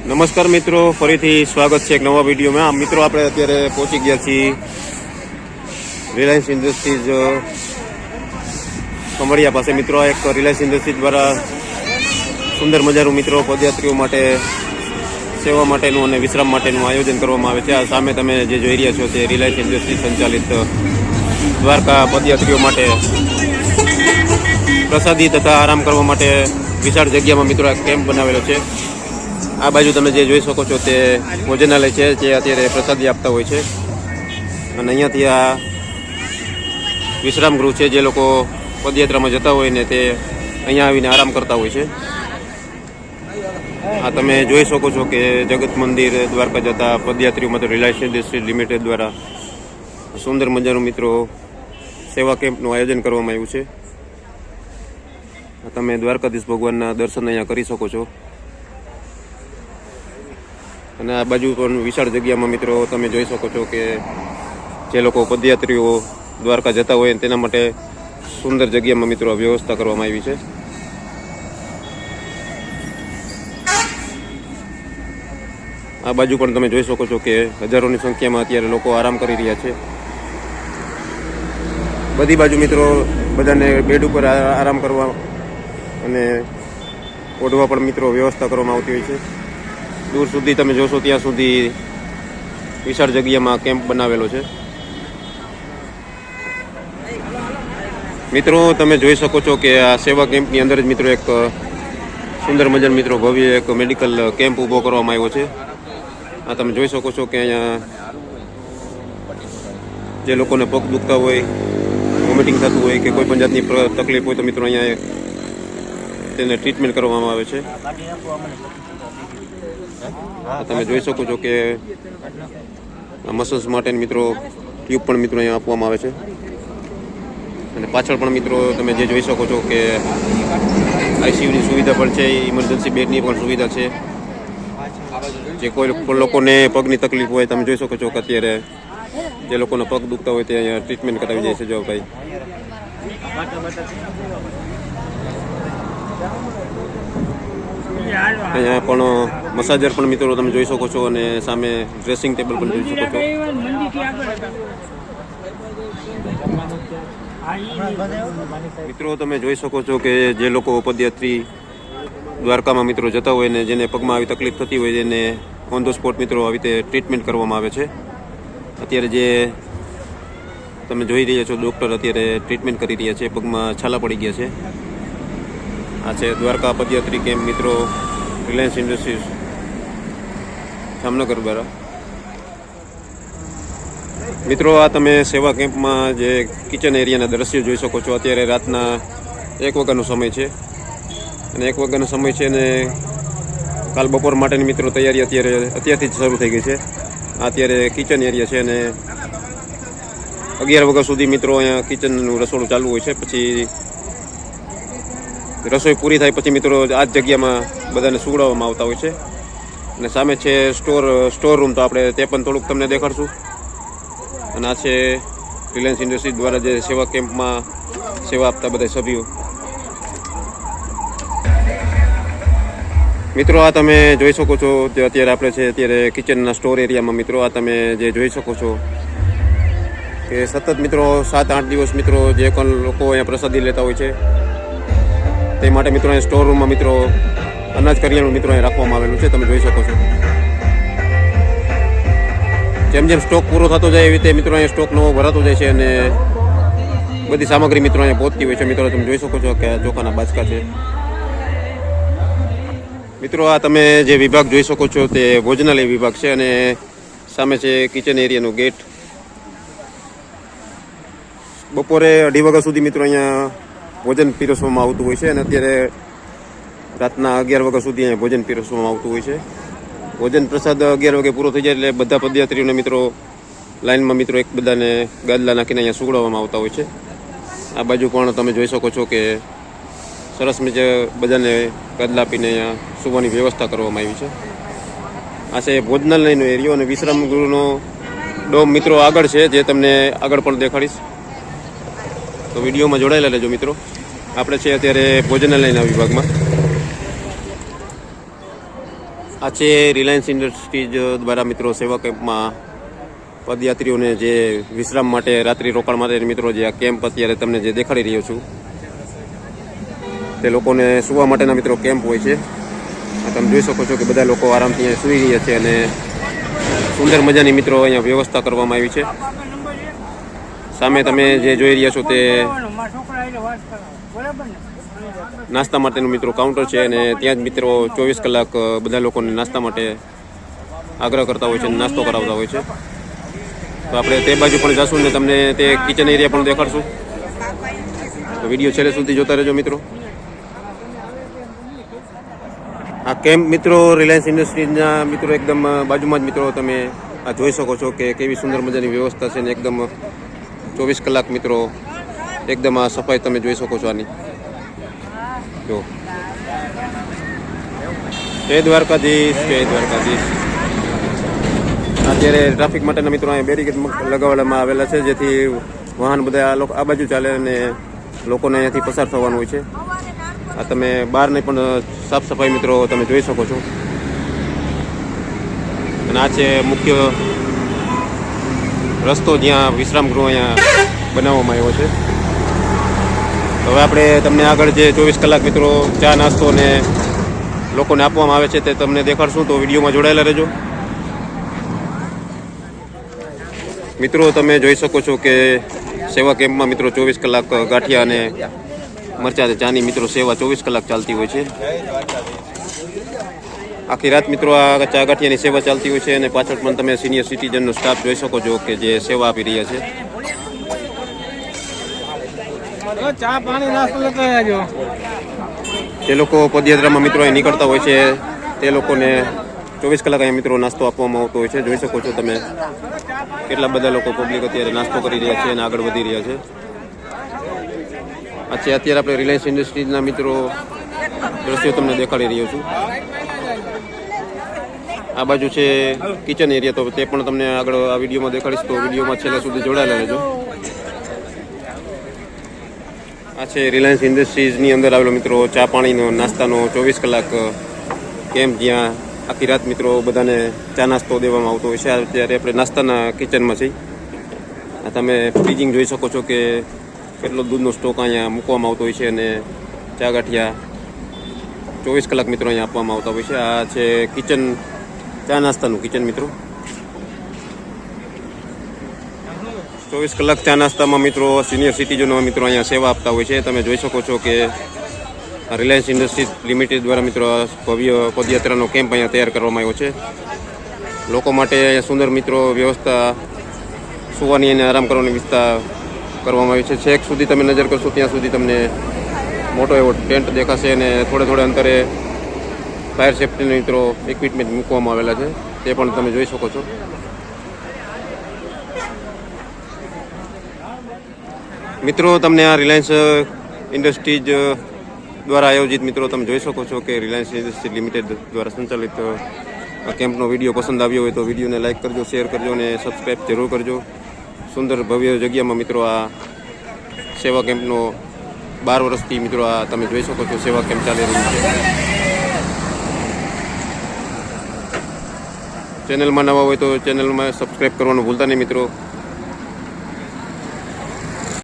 નમસ્કાર મિત્રો, ફરીથી સ્વાગત છે એક નવા વિડીયોમાં. મિત્રો, આપણે અત્યારે પહોંચી ગયા છીએ રિલાયન્સ ઇન્ડસ્ટ્રીઝ કમળિયા પાસે. મિત્રો એક રિલાયન્સ ઇન્ડસ્ટ્રીઝ દ્વારા સુંદર મજાનું મિત્રો, પદયાત્રીઓ માટે, સેવા માટેનું અને વિશ્રામ માટેનું આયોજન કરવામાં આવે છે. આ સામે તમે જે જોઈ રહ્યા છો તે રિલાયન્સ ઇન્ડસ્ટ્રી સંચાલિત દ્વારકા પદયાત્રીઓ માટે પ્રસાદી તથા આરામ કરવા માટે વિશાળ જગ્યામાં મિત્રો આ કેમ્પ બનાવેલો છે. આ બાજુ તમે જે જોઈ શકો છો તે ભોજનાલય છે, જે અત્યારે પ્રસાદી આપતા હોય છે. અને અહીંયાથી આ વિશ્રામ ગૃહ છે, જે લોકો પદયાત્રામાં જતા હોય ને તે અહીંયા આવીને આરામ કરતા હોય છે. આ તમે જોઈ શકો છો કે જગત મંદિર, દ્વારકા જતા પદયાત્રીઓ માટે રિલાયન્સ ઇન્ડસ્ટ્રી લિમિટેડ દ્વારા સુંદર મજાનું મિત્રો સેવા કેમ્પનું આયોજન કરવામાં આવ્યું છે. તમે દ્વારકાધીશ ભગવાનના દર્શન અહીંયા કરી શકો છો. અને આ બાજુ પણ વિશાળ જગ્યામાં મિત્રો તમે જોઈ શકો છો કે જે લોકો પદયાત્રીઓ દ્વારકા જતા હોય તેના માટે સુંદર જગ્યામાં મિત્રો વ્યવસ્થા કરવામાં આવી છે. આ બાજુ પણ તમે જોઈ શકો છો કે હજારોની સંખ્યામાં અત્યારે લોકો આરામ કરી રહ્યા છે. બધી બાજુ મિત્રો બધાને બેડ ઉપર આરામ કરવા અને ઓઢવા પણ મિત્રો વ્યવસ્થા કરવામાં આવતી હોય છે. દૂર સુધી તમે જોશો ત્યાં સુધી વિશાળ જગ્યામાં કેમ્પ બનાવેલો છે. મિત્રો, તમે જોઈ શકો છો કે આ સેવા કેમ્પની અંદર જ મિત્રો એક સુંદર મજાનો મિત્રો ભવ્ય એક મેડિકલ કેમ્પ ઊભો કરવામાં આવ્યો છે. આ તમે જોઈ શકો છો કે અહીંયા જે લોકોને પગ દુખતા હોય, વોમિટિંગ થતું હોય કે કોઈ પણ જાતની તકલીફ હોય તો મિત્રો અહીંયા તેને ટ્રીટમેન્ટ કરવામાં આવે છે? તમે જોઈ શકો છો કે મસલ્સ માટે મિત્રો ટ્યુબ પણ મિત્રો અહીંયા આપવામાં આવે છે. અને પાછળ પણ મિત્રો તમે જે જોઈ શકો છો કે આઈસીયુની સુવિધા પણ છે ઇમરજન્સી બેડની પણ સુવિધા છે. જે કોઈ લોકોને પગની તકલીફ હોય, તમે જોઈ શકો છો કે અત્યારે જે લોકોને પગ દુખતા હોય, તે અહીંયા ટ્રીટમેન્ટ કરાવી જાય છે જો ભાઈ અહીંયા પણ મસાજર પણ મિત્રો તમે જોઈ શકો છો અને સામે ડ્રેસિંગ ટેબલ પણ જોઈ શકો છો. મિત્રો તમે જોઈ શકો છો કે જે લોકો પદયાત્રી દ્વારકામાં મિત્રો જતા હોય ને જેને પગમાં આવી તકલીફ થતી હોય એને ઓન ધ સ્પોટ મિત્રો આવી રીતે ટ્રીટમેન્ટ કરવામાં આવે છે. અત્યારે જે તમે જોઈ રહ્યા છો ડૉક્ટર અત્યારે ટ્રીટમેન્ટ કરી રહ્યા છે પગમાં છાલા પડી ગયા છે. આ છે દ્વારકા પદયાત્રી કેમ્પ મિત્રો રિલાયન્સ ઇન્ડસ્ટ્રીઝ. જામનગર દ્વારા. મિત્રો, આ તમે સેવા કેમ્પમાં જે કિચન એરિયાના દ્રશ્યો જોઈ શકો છો, અત્યારે રાતના એક વાગ્યાનો સમય છે. અને એક વાગ્યાનો સમય છે ને કાલ બપોર માટેની મિત્રો તૈયારી અત્યારે, અત્યારથી જ શરૂ થઈ ગઈ છે. અત્યારે કિચન એરિયા છે અને અગિયાર વાગ્યા સુધી મિત્રો અહીંયા કિચનનું રસોડું ચાલુ હોય છે. પછી રસોઈ પૂરી થાય પછી મિત્રો આ જ જગ્યામાં બધાને સુવડાવવામાં આવતા હોય છે. અને સામે છે સ્ટોર સ્ટોર રૂમ, તો આપણે તે પણ થોડુંક તમને દેખાડશું. અને આ છે રિલાયન્સ ઇન્ડસ્ટ્રીઝ દ્વારા જે સેવા કેમ્પમાં સેવા આપતા બધા સભ્યો. મિત્રો, આ તમે જોઈ શકો છો જે અત્યારે આપણે છે અત્યારે કિચનના સ્ટોર એરિયામાં મિત્રો, આ તમે જે જોઈ શકો છો કે સતત મિત્રો સાત આઠ દિવસ મિત્રો જે પણ લોકો અહીંયા પ્રસાદી લેતા હોય છે. તે માટે મિત્રો અહીં સ્ટોર મિત્રો અનાજ કરિયાણું મિત્રો અહીં રાખવામાં આવેલું છે, તમે જોઈ શકો છો. જેમ જેમ સ્ટોક પૂરો થતો જાય એવી રીતે મિત્રો અહીંયા સ્ટોક નવો ભરાતો જાય છે અને બધી સામગ્રી મિત્રો અહીંયા પહોંચતી હોય છે. મિત્રો, તમે જોઈ શકો છો કે ચોખાના બાચકા છે. મિત્રો, આ તમે જે વિભાગ જોઈ શકો છો તે ભોજનાલય વિભાગ છે અને સામે છે કિચન એરિયાનો ગેટ બપોરે અઢી વાગ્યા સુધી મિત્રો અહીંયા ભોજન પીરસવામાં આવતું હોય છે અને અત્યારે રાતના અગિયાર વાગ્યા સુધી અહીંયા ભોજન પીરસવામાં આવતું હોય છે. ભોજન પ્રસાદ અગિયાર વાગે પૂરો થઈ જાય એટલે બધા પદયાત્રીઓને મિત્રો લાઇનમાં મિત્રો એક બધાને ગાદલા નાખીને અહીંયા સુગડાવવામાં આવતા હોય છે. આ બાજુ પણ તમે જોઈ શકો છો કે સરસ મજા બધાને ગાદલા આપીને અહીંયા સુવાની વ્યવસ્થા કરવામાં આવી છે. આ છે ભોજનાલયનો એરિયો અને વિશ્રામ ગૃહનો ડોમ મિત્રો આગળ છે, જે તમને આગળ પણ દેખાડીશ. તો વિડીયોમાં જોડાયેલા રહેજો મિત્રો. આપણે છે અત્યારે ભોજનાલયના વિભાગમાં. આ છે રિલાયન્સ ઇન્ડસ્ટ્રીઝ દ્વારા મિત્રો સેવા કેમ્પમાં પદયાત્રીઓને જે વિશ્રામ માટે રાત્રિ રોકાણ માટે મિત્રો જે આ કેમ્પ અત્યારે તમને જે દેખાડી રહ્યો છું, તે લોકોને સુવા માટેના મિત્રો કેમ્પ હોય છે. તમે જોઈ શકો છો કે બધા લોકો આરામથી અહીંયા સૂઈ રહ્યા છે અને સુંદર મજાની મિત્રો અહીંયા વ્યવસ્થા કરવામાં આવી છે. સામે તમે જે જોઈ રહ્યા છો તે નાસ્તા માટેનું મિત્રો કાઉન્ટર છે અને ત્યાં જ મિત્રો ચોવીસ કલાક બધા લોકોને નાસ્તા માટે આગ્રહ કરતા હોય છે નાસ્તો કરાવતા હોય છે. તો આપણે તે બાજુ પણ જશું ને તમને તે કિચન એરિયા પણ દેખાડશું. તો વીડિયો છેલ્લે સુધી જોતા રહેજો મિત્રો. આ કેમ્પ મિત્રો રિલાયન્સ ઇન્ડસ્ટ્રીઝના મિત્રો એકદમ બાજુમાં જ મિત્રો તમે આ જોઈ શકો છો કે કેવી સુંદર મજાની વ્યવસ્થા છે ને એકદમ ચોવીસ કલાક મિત્રો, એકદમ આ સફાઈ તમે જોઈ શકો છો આની. જો. જય દ્વારકાધીશ જય દ્વારકાધીશ. અત્યારે ટ્રાફિક માટેના મિત્રો અહીંયા બેરિકેડ લગાવવામાં આવેલા છે, જેથી વાહન બધા આ લોકો, આ બાજુ ચાલે અને લોકોને અહીંયાથી પસાર થવાનું હોય છે. આ તમે બહારની પણ સાફ સફાઈ મિત્રો તમે જોઈ શકો છો. અને આ છે મુખ્ય રસ્તો જ્યાં વિશ્રામ ગૃહ અહીંયા બનાવવામાં આવ્યો છે. હવે આપણે તમને આગળ જે ચોવીસ કલાક મિત્રો ચા, નાસ્તો ને લોકોને આપવામાં આવે છે તે તમને દેખાડશું, તો વિડીયોમાં જોડાયેલા રહેજો. મિત્રો, તમે જોઈ શકો છો કે સેવા કેમ્પમાં મિત્રો ચોવીસ કલાક ગાંઠિયા અને મરચા ચાની મિત્રો સેવા ચોવીસ કલાક ચાલતી હોય છે. આખી રાત મિત્રો આ ચા ગાંઠિયાની સેવા ચાલતી હોય છે અને પાછળ પણ તમે સિનિયર સિટીઝનનો સ્ટાફ જોઈ શકો છો કે જે સેવા આપી રહ્યા છે. જે લોકો પદયાત્રામાં મિત્રો અહીં નીકળતા હોય છે તે લોકોને ચોવીસ કલાક અહીંયા મિત્રો નાસ્તો આપવામાં આવતો હોય છે. જોઈ શકો છો તમે કેટલા બધા લોકો પબ્લિક અત્યારે નાસ્તો કરી રહ્યા છે અને આગળ વધી રહ્યા છે. આ છે અત્યારે આપણે રિલાયન્સ ઇન્ડસ્ટ્રીઝના મિત્રો દ્રશ્યો તમને દેખાડી રહ્યો છું. આ બાજુ છે કિચન એરિયા તો તે પણ તમને આગળ આ વિડીયોમાં દેખાડીશ, તો વિડીયોમાં છેલ્લા સુધી જોડાયેલા રહેજો. આ છે રિલાયન્સ ઇન્ડસ્ટ્રીઝની અંદર આવેલો મિત્રો, ચા પાણીનો નાસ્તાનો ચોવીસ કલાક કેમ્પ જ્યાં આખી રાત મિત્રો બધાને ચા નાસ્તો દેવામાં આવતો હોય છે. અત્યારે આપણે નાસ્તાના કિચનમાં છીએ. તમે ફ્રીજિંગ જોઈ શકો છો કે કેટલો દૂધનો સ્ટોક અહીંયા મૂકવામાં આવતો હોય છે અને ચા ગાંઠિયા ચોવીસ કલાક મિત્રો અહીંયા આપવામાં આવતા હોય છે. આ છે કિચન ચા નાસ્તાનું? કિચન મિત્રો? ચોવીસ કલાક ચા નાસ્તામાં મિત્રો સિનિયર સિટીઝનો મિત્રો અહીંયા સેવા આપતા હોય છે. તમે જોઈ શકો છો કે રિલાયન્સ ઇન્ડસ્ટ્રીઝ લિમિટેડ દ્વારા મિત્રો ભવ્ય પદયાત્રાનો કેમ્પ અહીંયા તૈયાર કરવામાં આવ્યો છે. લોકો માટે સુંદર મિત્રો વ્યવસ્થા સુવાની અને આરામ કરવાની વ્યવસ્થા કરવામાં આવી છે. છેક સુધી તમે નજર કરશો, ત્યાં સુધી તમને મોટો એવો ટેન્ટ દેખાશે અને થોડે થોડે અંતરે ફાયર સેફ્ટીના મિત્રો ઇક્વિપમેન્ટ મૂકવામાં આવેલા છે, તે પણ તમે જોઈ શકો છો. મિત્રો, તમને આ રિલાયન્સ ઇન્ડસ્ટ્રીઝ દ્વારા આયોજિત મિત્રો તમે જોઈ શકો છો કે રિલાયન્સ ઇન્ડસ્ટ્રી લિમિટેડ દ્વારા સંચાલિત કેમ્પનો વીડિયો પસંદ આવ્યો હોય તો વિડીયોને લાઇક કરજો, શેર કરજો અને સબસ્ક્રાઈબ જરૂર કરજો. સુંદર ભવ્ય જગ્યામાં મિત્રો આ સેવા કેમ્પનો બાર વર્ષથી મિત્રો આ તમે જોઈ શકો છો, સેવા કેમ્પ ચાલી રહ્યું છે. ચેનલમાં નવા હોય તો ચેનલમાં સબસ્ક્રાઈબ કરવાનું ભૂલતા નહીં મિત્રો.